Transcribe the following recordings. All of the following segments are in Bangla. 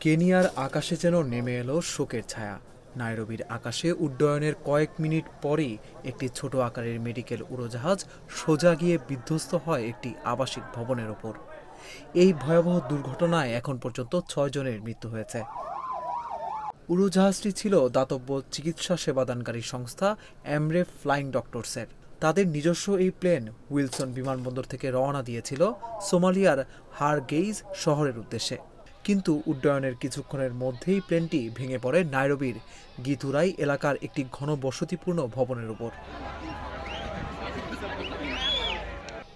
কেনিয়ার আকাশে যেন নেমে এলো শোকের ছায়া। নাইরোবির আকাশে উড্ডয়নের কয়েক মিনিট পরেই একটি ছোট আকারের মেডিকেল উড়োজাহাজ সোজা গিয়ে বিধ্বস্ত হয় একটি আবাসিক ভবনের ওপর। এই ভয়াবহ দুর্ঘটনায় এখন পর্যন্ত ছয় জনের মৃত্যু হয়েছে। উড়োজাহাজটি ছিল দাতব্য চিকিৎসা সেবাদানকারী সংস্থা অ্যামরে ফ্লাইং ডক্টরসের। তাদের নিজস্ব এই প্লেন উইলসন বিমানবন্দর থেকে রওনা দিয়েছিল সোমালিয়ার হারগেইজ শহরের উদ্দেশ্যে। কিন্তু উড্ডয়নের কিছুক্ষণের মধ্যেই প্লেনটি ভেঙে পড়ে নাইরোবির গিতুরাই এলাকার একটি ঘনবসতিপূর্ণ ভবনের উপর।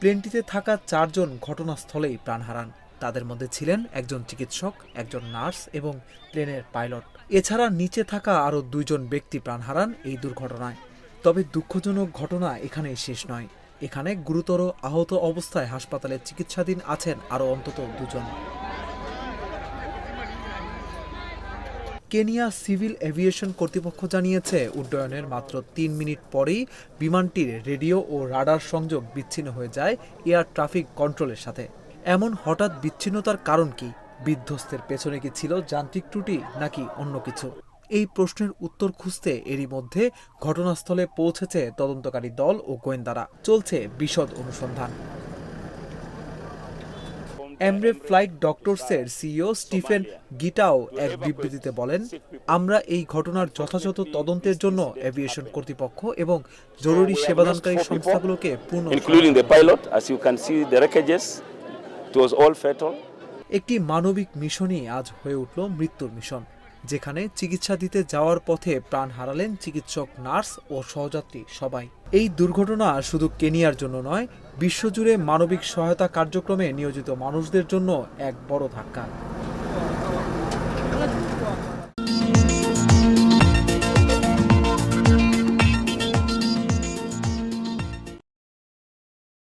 প্লেনটিতে থাকা চারজন ঘটনাস্থলেই প্রাণ হারান। তাদের মধ্যে ছিলেন একজন চিকিৎসক, একজন নার্স এবং প্লেনের পাইলট। এছাড়া নিচে থাকা আরও দুইজন ব্যক্তি প্রাণ হারান এই দুর্ঘটনায়। তবে দুঃখজনক ঘটনা এখানেই শেষ নয়। এখানে গুরুতর আহত অবস্থায় হাসপাতালে চিকিৎসাধীন আছেন আরও অন্তত দুজন। কেনিয়া সিভিল এভিয়েশন কর্তৃপক্ষ জানিয়েছে, উড্ডয়নের মাত্র তিন মিনিট পরেই বিমানটির রেডিও ও রাডার সংযোগ বিচ্ছিন্ন হয়ে যায় এয়ার ট্রাফিক কন্ট্রোলের সাথে। এমন হঠাৎ বিচ্ছিন্নতার কারণ কি? বিধ্বস্তের পেছনে কি ছিল যান্ত্রিক ত্রুটি নাকি অন্য কিছু? এই প্রশ্নের উত্তর খুঁজতে এরই মধ্যে ঘটনাস্থলে পৌঁছেছে তদন্তকারী দল ও গোয়েন্দারা। চলছে বিশদ অনুসন্ধান। এমরে ফ্লাইট ডক্টরসের সিইও স্টিফেন গিটাও এক বিবৃতিতে বলেন আমরা এই ঘটনার যথাযথ তদন্তের জন্য এভিয়েশন কর্তৃপক্ষ এবং জরুরি সেবাদানকারী সংস্থাগুলোকে পূর্ণ. একটি মানবিক মিশনই আজ হয়ে উঠল মৃত্যুর মিশন যেখানে চিকিৎসা দিতে যাওয়ার পথে প্রাণ হারালেন চিকিৎসক নার্স ও সহযাত্রী সবাই এই দুর্ঘটনা শুধু কেনিয়ার জন্য নয় বিশ্বজুড়ে মানবিক সহায়তা কার্যক্রমে নিয়োজিত মানুষদের জন্য এক বড় ধাক্কা।